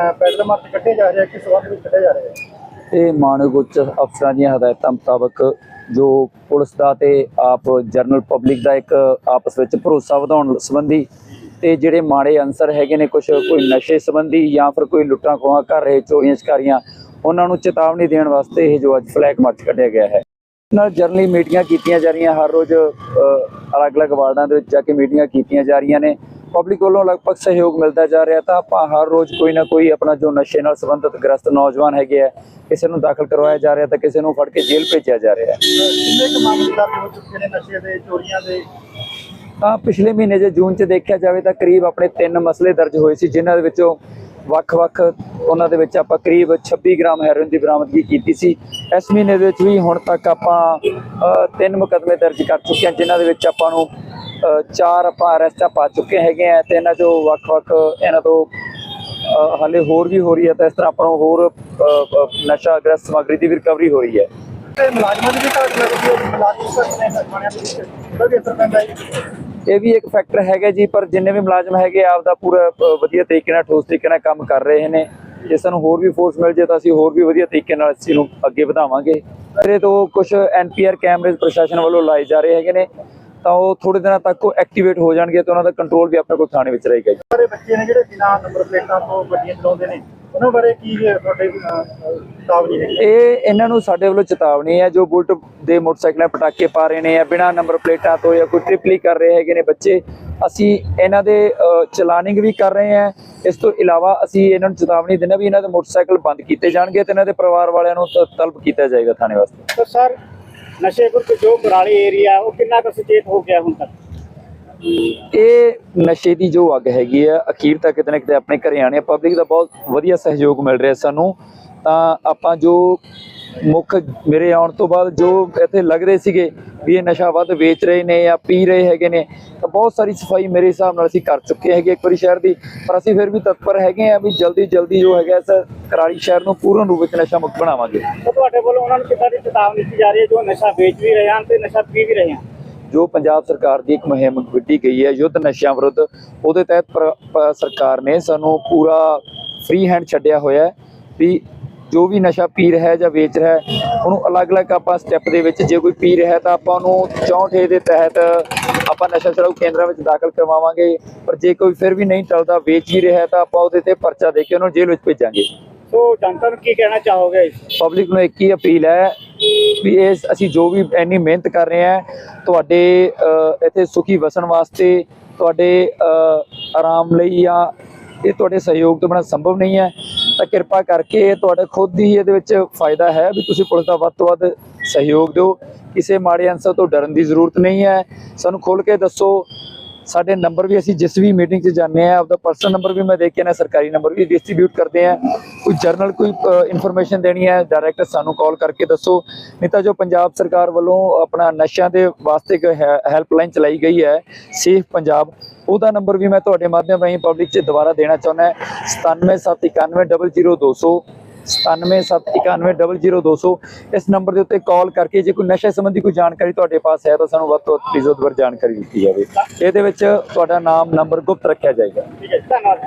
ਪੈਦਲ ਮਾਰਚ ਕੱਢੇ ਜਾ ਰਹੇ ਆ ਕਿਸ ਵਕਤ ਵਿੱਚ ਕੱਢੇ ਜਾ ਰਹੇ ਆ? ਇਹ ਮਾਨਯੋਗ ਉੱਚ ਅਫਸਰਾਂ ਦੀਆਂ ਹਦਾਇਤਾਂ ਮੁਤਾਬਕ ਜੋ ਪੁਲਿਸ ਦਾ ਤੇ ਆਪ ਜਰਨਲ ਪਬਲਿਕ ਦਾ ਇੱਕ ਆਪਸ ਵਿੱਚ ਭਰੋਸਾ ਵਧਾਉਣ ਸੰਬੰਧੀ ਤੇ ਜਿਹੜੇ ਮਾੜੇ ਅਨਸਰ ਹੈਗੇ ਨੇ ਕੁਝ ਕੋਈ ਨਸ਼ੇ ਸੰਬੰਧੀ ਜਾਂ ਫਿਰ ਕੋਈ ਲੁੱਟਾਂ ਖੋਹਾਂ ਕਰ ਰਹੇ, ਚੋਰੀਆਂ ਚਕਾਰੀਆਂ ਉਹਨਾਂ ਨੂੰ ਚੇਤਾਵਨੀ ਦੇਣ ਵਾਸਤੇ ਇਹ ਜੋ ਅੱਜ ਫਲੈਗ ਮਾਰਚ ਕੱਢਿਆ ਗਿਆ ਹੈ। ਨਾਲ ਜਰਨਲੀ ਮੀਟਿੰਗਾਂ ਕੀਤੀਆਂ ਜਾ ਰਹੀਆਂ, ਹਰ ਰੋਜ਼ ਅਲੱਗ-ਅਲੱਗ ਵਾਰਡਾਂ ਦੇ ਵਿੱਚ ਜਾ ਕੇ ਮੀਟਿੰਗਾਂ ਕੀਤੀਆਂ ਜਾ ਰਹੀਆਂ ਨੇ। ਪਬਲਿਕ ਵੱਲੋਂ ਲਗਭਗ ਸਹਿਯੋਗ ਮਿਲਦਾ ਜਾ ਰਿਹਾ ਤਾਂ ਆਪਾਂ ਹਰ ਰੋਜ਼ ਕੋਈ ਨਾ ਕੋਈ ਆਪਣਾ ਜੋ ਨਸ਼ੇ ਨਾਲ ਸੰਬੰਧਿਤ ਗ੍ਰਸਤ ਨੌਜਵਾਨ ਹੈਗੇ ਆ ਕਿਸੇ ਨੂੰ ਦਾਖਲ ਕਰਵਾਇਆ ਜਾ ਰਿਹਾ ਤਾਂ ਕਿਸੇ ਨੂੰ ਫੜ ਕੇ ਜੇਲ੍ਹ ਭੇਜਿਆ ਜਾ ਰਿਹਾ ਹੈ। ਕਿੰਨੇ ਕੁ ਮਾਮਲੇ ਦਰਜ ਹੋ ਚੁੱਕੇ ਨੇ ਨਸ਼ੇ ਦੇ ਚੋਰੀਆਂ ਦੇ? ਤਾਂ ਪਿਛਲੇ ਮਹੀਨੇ ਜੇ ਜੂਨ ਚ ਦੇਖਿਆ ਜਾਵੇ ਤਾਂ ਕਰੀਬ ਆਪਣੇ ਤਿੰਨ ਮਸਲੇ ਦਰਜ ਹੋਏ ਸੀ ਜਿਨ੍ਹਾਂ ਦੇ ਵਿੱਚੋਂ ਵੱਖ-ਵੱਖ ਉਹਨਾਂ ਦੇ ਵਿੱਚ ਆਪਾਂ ਕਰੀਬ 26 ਗ੍ਰਾਮ ਹੈਰੋਇਨ ਦੀ ਬਰਾਮਦਗੀ ਕੀਤੀ ਸੀ। ਇਸ ਮਹੀਨੇ ਦੇ ਵਿੱਚ ਵੀ ਹੁਣ ਤੱਕ ਆਪਾਂ ਤਿੰਨ ਮੁਕੱਦਮੇ ਦਰਜ ਕਰ ਚੁੱਕੇ ਹਾਂ ਜਿਨ੍ਹਾਂ ਦੇ ਵਿੱਚ ਆਪਾਂ ਨੂੰ ਚਾਰ ਆਪਾਂ ਅਰੈਸਟਾਂ ਪਾ ਚੁੱਕੇ ਹੈਗੇ ਆ ਤੇ ਇਹਨਾਂ ਚੋਂ ਵੱਖ-ਵੱਖ ਇਹਨਾਂ ਤੋਂ ਹਾਲੇ ਹੋਰ ਵੀ ਹੋ ਰਹੀ ਹੈ ਤਾਂ ਇਸ ਤਰ੍ਹਾਂ ਆਪਾਂ ਨੂੰ ਹੋਰ ਨਸ਼ਾ ਗ੍ਰਸਤ ਸਮੱਗਰੀ ਦੀ ਰਿਕਵਰੀ ਹੋ ਰਹੀ ਹੈ। ਦੀ ਦੇ ਇਹ ਵੀ ਇੱਕ ਫੈਕਟਰ ਹੈਗਾ ਜੀ ਪਰ ਜਿੰਨੇ ਵੀ ਮੁਲਾਜ਼ਮ ਹੈਗੇ ਆ, ਆਪਦਾ ਪੂਰਾ ਵਧੀਆ ਤਰੀਕੇ ਨਾਲ ਠੋਸ ਤਰੀਕੇ ਨਾਲ ਕੰਮ ਕਰ ਰਹੇ ਨੇ। ਜੇ ਸਾਨੂੰ ਹੋਰ ਵੀ ਫੋਰਸ ਮਿਲ ਜੇ ਤਾਂ ਅਸੀਂ ਹੋਰ ਵੀ ਵਧੀਆ ਤਰੀਕੇ ਨਾਲ ਇਸ ਨੂੰ ਅੱਗੇ ਵਧਾਵਾਂਗੇ। ਇਹਦੇ ਤੋਂ ਕੁਝ ਐਨਪੀਆਰ ਕੈਮਰੇਜ਼ ਪ੍ਰਸ਼ਾਸਨ ਵੱਲੋਂ ਲਾਏ ਜਾ ਰਹੇ ਹੈਗੇ ਨੇ। ਤਾਂ ਉਹ ਥੋੜੇ ਦਿਨਾਂ ਤੱਕ ਉਹ ਐਕਟੀਵੇਟ ਹੋ ਜਾਣਗੇ ਤੇ ਉਹਨਾਂ ਦਾ ਕੰਟਰੋਲ ਵੀ ਆਪਣੇ ਕੋਲ ਥਾਣੇ ਵਿੱਚ ਰਹੇਗਾ ਜੀ। ਸਾਰੇ ਬੱਚੇ ਨੇ ਜਿਹੜੇ ਬਿਨਾਂ ਨੰਬਰ ਪਲੇਟਾਂ ਤੋਂ ਗੱਡੀਆਂ ਚਲਾਉਂਦੇ ਨੇ ਉਹਨਾਂ ਬਾਰੇ ਕੀ ਤੁਹਾਡੇ ਚੇਤਾਵਨੀ ਹੈ? ਇਹ ਇਹਨਾਂ ਨੂੰ ਸਾਡੇ ਵੱਲੋਂ ਚੇਤਾਵਨੀ ਹੈ ਜੋ ਬੁਲਟ ਦੇ ਮੋਟਰਸਾਈਕਲਾਂ ਪਟਾਕੇ ਪਾ ਰਹੇ ਨੇ ਜਾਂ ਬਿਨਾਂ ਨੰਬਰ ਪਲੇਟਾਂ ਤੋਂ ਜਾਂ ਕੋਈ ਟ੍ਰਿਪਲੀ ਕਰ ਰਹੇ ਹੈਗੇ ਨੇ ਬੱਚੇ ਅਸੀਂ ਇਹਨਾਂ ਦੇ ਚਲਾਨਿੰਗ ਵੀ ਕਰ ਰਹੇ ਹਾਂ। ਇਸ ਤੋਂ ਇਲਾਵਾ ਅਸੀਂ ਇਹਨਾਂ ਨੂੰ ਚੇਤਾਵਨੀ ਦਿੰਦੇ ਵੀ ਇਹਨਾਂ ਦੇ ਮੋਟਰਸਾਈਕਲ ਬੰਦ ਕੀਤੇ ਜਾਣਗੇ ਤੇ ਇਹਨਾਂ ਦੇ ਪਰਿਵਾਰ ਵਾਲਿਆਂ ਨੂੰ ਤਲਬ ਕੀਤਾ ਜਾਏਗਾ ਥਾਣੇ ਵਾਸਤੇ। ਸਰ ਨਸ਼ੇ ਤੋਂ ਜੋ ਬਰਾਲੀ ਏਰੀਆ, ਉਹ ਕਿੰਨਾ ਕੁ ਸੁਚੇਤ ਹੋ ਗਿਆ ਹੁਣ ਤੱਕ? ਇਹ ਨਸ਼ੇ ਦੀ ਜੋ ਅੱਗ ਹੈਗੀ ਆ, ਅਖੀਰ ਤੱਕ ਕਿਤੇ ਨਾ ਕਿਤੇ ਆਪਣੇ ਘਰੇ ਆਣੇ ਪਬਲਿਕ ਦਾ ਬਹੁਤ ਵਧੀਆ ਸਹਿਯੋਗ ਮਿਲ ਰਿਹਾ ਸਾਨੂੰ। ਤਾਂ ਆਪਾਂ ਜੋ ਮੁੱਖ ਮੇਰੇ ਆਉਣ ਤੋਂ ਬਾਅਦ ਜੋ ਇੱਥੇ ਲੱਗ ਰਹੇ ਸੀਗੇ ਵੀ ਇਹ ਨਸ਼ਾ ਵੱਧ ਵੇਚ ਰਹੇ ਨੇ ਜਾਂ ਪੀ ਰਹੇ ਹੈਗੇ ਨੇ ਤਾਂ ਬਹੁਤ ਸਾਰੀ ਸਫ਼ਾਈ ਮੇਰੇ ਹਿਸਾਬ ਨਾਲ ਅਸੀਂ ਕਰ ਚੁੱਕੇ ਹੈਗੇ ਇੱਕ ਵਾਰੀ ਸ਼ਹਿਰ ਦੀ ਪਰ ਅਸੀਂ ਫਿਰ ਵੀ ਤਤਪਰ ਹੈਗੇ ਆ ਵੀ ਜਲਦੀ ਜਲਦੀ ਜੋ ਹੈਗਾ ਇਸ ਕਰਾਲੀ ਸ਼ਹਿਰ ਨੂੰ ਪੂਰਨ ਰੂਪ ਵਿੱਚ ਨਸ਼ਾ ਮੁਕਤ ਬਣਾਵਾਂਗੇ। ਤੁਹਾਡੇ ਵੱਲੋਂ ਉਹਨਾਂ ਨੂੰ ਕਿੱਦਾਂ ਦੀ ਚੇਤਾਵਨੀ ਦਿੱਤੀ ਜਾ ਰਹੀ ਹੈ? ਜੋ ਨਸ਼ਾ ਵੇਚ ਵੀ ਰਹੇ ਹਨ ਤੇ ਨਸ਼ਾ ਪੀ ਵੀ ਰਹੇ ਹਨ। ਜੋ ਪੰਜਾਬ ਸਰਕਾਰ ਦੀ ਇੱਕ ਮੁਹਿੰਮ ਵਿੱਢੀ ਗਈ ਹੈ ਯੁੱਧ ਨਸ਼ਿਆਂ ਵਿਰੁੱਧ ਉਹਦੇ ਤਹਿਤ ਸਰਕਾਰ ਨੇ ਸਾਨੂੰ ਪੂਰਾ ਫ੍ਰੀ ਹੈਂਡ ਛੱਡਿਆ ਹੋਇਆ ਹੈ ਵੀ ਜੋ ਵੀ ਨਸ਼ਾ ਪੀ ਰਿਹਾ ਜਾਂ ਵੇਚ ਰਿਹਾ ਉਹਨੂੰ ਅਲੱਗ-ਅਲੱਗ ਆਪਾਂ ਸਟੈਪ ਦੇ ਵਿੱਚ ਜੇ ਕੋਈ ਪੀ ਰਿਹਾ ਤਾਂ ਆਪਾਂ ਉਹਨੂੰ 64 ਦੇ ਤਹਿਤ ਆਪਾਂ ਨਸ਼ਾ ਛਡਾਊ ਕੇਂਦਰਾਂ ਵਿੱਚ ਦਾਖਲ ਕਰਵਾਵਾਂਗੇ। ਪਰ ਜੇ ਕੋਈ ਫਿਰ ਵੀ ਨਹੀਂ ਟਲਦਾ ਵੇਚ ਹੀ ਰਿਹਾ ਤਾਂ ਆਪਾਂ ਉਹਦੇ ਤੇ ਪਰਚਾ ਦੇ ਕੇ ਉਹਨੂੰ ਜੇਲ੍ਹ ਵਿੱਚ ਭੇਜਾਂਗੇ। ਸੋ ਜਨਤਾ ਨੂੰ ਕੀ ਕਹਿਣਾ ਚਾਹੋਗੇ? ਪਬਲਿਕ ਨੂੰ ਇੱਕ ਹੀ ਅਪੀਲ ਹੈ ਵੀ ਇਸ ਅਸੀਂ ਜੋ ਵੀ ਇੰਨੀ ਮਿਹਨਤ ਕਰ ਰਹੇ ਹਾਂ ਤੁਹਾਡੇ ਇੱਥੇ ਸੁਖੀ ਵਸਣ ਵਾਸਤੇ ਤੁਹਾਡੇ ਆਰਾਮ ਲਈ ਜਾਂ ਇਹ ਤੁਹਾਡੇ ਸਹਿਯੋਗ ਤੋਂ ਬਿਨਾਂ ਸੰਭਵ ਨਹੀਂ ਹੈ। ਤਾਂ ਕਿਰਪਾ ਕਰਕੇ ਤੁਹਾਡੇ ਖੁਦ ਹੀ ਇਹਦੇ ਵਿੱਚ ਫਾਇਦਾ ਹੈ ਵੀ ਤੁਸੀਂ ਪੁਲਿਸ ਦਾ ਵੱਧ ਤੋਂ ਵੱਧ ਸਹਿਯੋਗ ਦਿਓ। ਕਿਸੇ ਮਾੜੇ ਅਨਸਰ ਤੋਂ ਡਰਨ ਦੀ ਜ਼ਰੂਰਤ ਨਹੀਂ ਹੈ। ਸਾਨੂੰ ਖੋਲ ਕੇ ਦੱਸੋ, ਸਾਡੇ ਨੰਬਰ ਵੀ ਅਸੀਂ ਜਿਸ ਵੀ ਮੀਟਿੰਗ 'ਚ ਜਾਂਦੇ ਆ ਆਪਦਾ ਪਰਸਨਲ ਨੰਬਰ ਵੀ ਮੈਂ ਦੇ ਕੇ ਨਾ, ਸਰਕਾਰੀ ਨੰਬਰ ਵੀ ਡਿਸਟ੍ਰੀਬਿਊਟ ਕਰਦੇ ਆ ਕੋਈ ਜਰਨਲ ਕੋਈ ਇਨਫੋਰਮੇਸ਼ਨ ਦੇਣੀ ਹੈ ਡਾਇਰੈਕਟ ਸਾਨੂੰ ਕਾਲ ਕਰਕੇ ਦੱਸੋ। ਨਹੀਂ ਤਾਂ ਜੋ ਪੰਜਾਬ ਸਰਕਾਰ ਵੱਲੋਂ ਆਪਣਾ ਨਸ਼ਿਆਂ ਦੇ ਵਾਸਤੇ ਇੱਕ ਹੈਲਪਲਾਈਨ ਚਲਾਈ ਗਈ ਹੈ ਸੇਫ ਪੰਜਾਬ ਉਹਦਾ ਨੰਬਰ ਵੀ ਮੈਂ ਤੁਹਾਡੇ ਮਾਧਿਅਮ ਰਾਹੀਂ ਪਬਲਿਕ 'ਚ ਦੁਬਾਰਾ ਦੇਣਾ ਚਾਹੁੰਦਾ ਹੈ। 9779100200 9779100200 ਇਸ ਨੰਬਰ ਦੇ ਉੱਤੇ ਕਾਲ ਕਰਕੇ ਜੇ ਕੋਈ ਨਸ਼ੇ ਸੰਬੰਧੀ ਕੋਈ ਜਾਣਕਾਰੀ ਤੁਹਾਡੇ ਪਾਸ ਹੈ ਤਾਂ ਸਾਨੂੰ ਵੱਧ ਤੋਂ ਵੱਧ ਪਲੀਜ਼ ਜਾਣਕਾਰੀ ਦਿੱਤੀ ਜਾਵੇ। ਇਹਦੇ ਵਿੱਚ ਤੁਹਾਡਾ ਨਾਮ ਨੰਬਰ ਗੁਪਤ ਰੱਖਿਆ ਜਾਏਗਾ। ਠੀਕ ਹੈ ਧੰਨਵਾਦ।